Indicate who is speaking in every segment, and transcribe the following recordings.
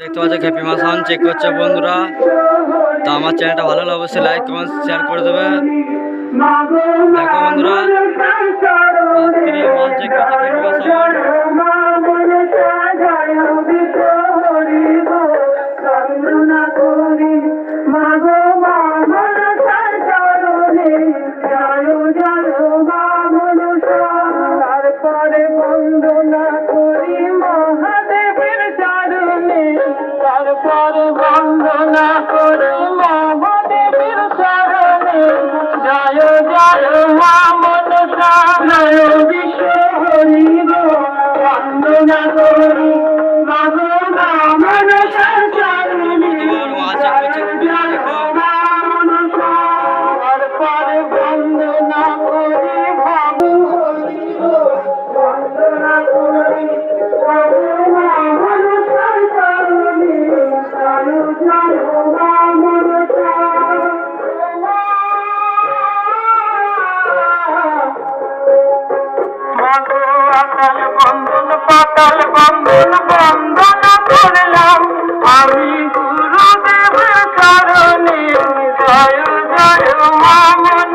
Speaker 1: দেখতে পাচ্ছ খেপি মাছ sound check করছে বন্ধুরা। তো আমার চ্যানেলটা ভালো লাগলে অবশ্যই লাইক কমেন্ট শেয়ার করে দেবে। দেখো বন্ধুরা মাছ চেক করছে খেপি মা
Speaker 2: মনসা জয় বিশ্ব হরি গো বন্দনা করি। জয়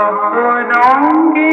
Speaker 2: আপরঙ্গে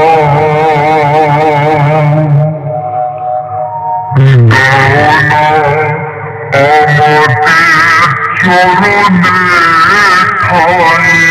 Speaker 3: Oh, yeah.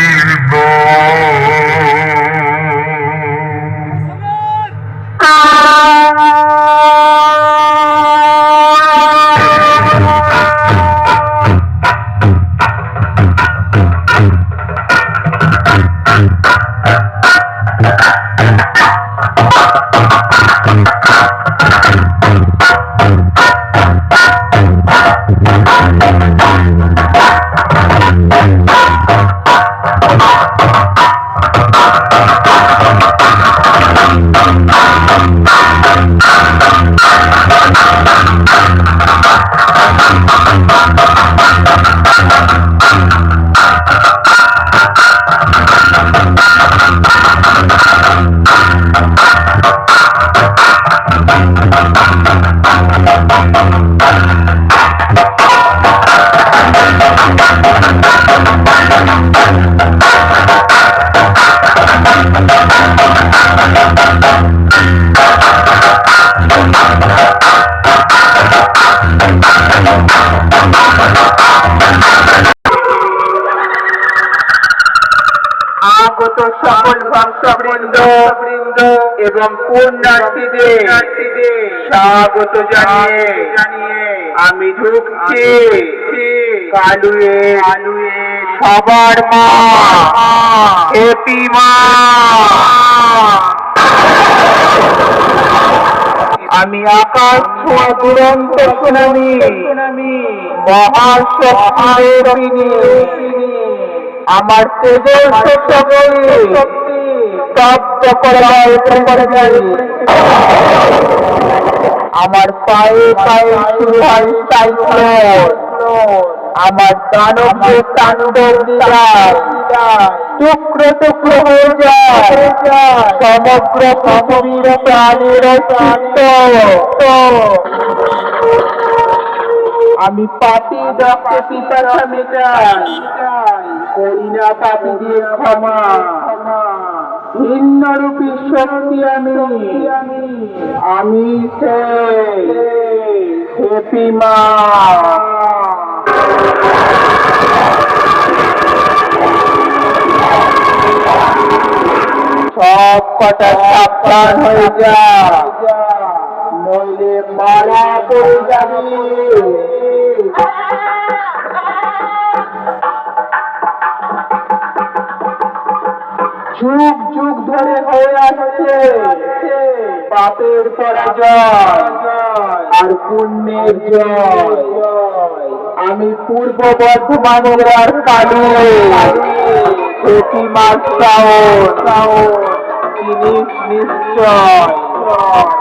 Speaker 4: আগত সকল ভক্তবৃন্দ এবং পুণ্যার্থীদের স্বাগত জানিয়ে আমি ঢুকছি কালুয়ে। আলুয়ে সবার মা। হেপি মা। আমি আকাশ ছোঁয়া দুরন্ত সুনামি। তিনি আমার তেজের শক্তি। স্তব্ধ করার আমার পায়ে পায়ে শুরু হয় সাইক্লোন। আমার দানব যে তাণ্ডব টুকরো টুকরো হয়ে যায়। সমগ্র পৃথিবীর প্রাণের অস্তিত্ব। আমি পাপি রক্তে পিতারা মেটাই করি না পাপি দিয়ে ক্ষমা। ভিন্ন রূপী শক্তি আমি আমি সে হেপি মা হয়ে যা। মারা যুগ যুগ ধরে হয়ে আসছে। পাপের পরাজয় আর পুণ্যের জয়। আমি পূর্ব বর্ধমানের আর কালু। প্রতিমা জিনিস নিশ্চয়।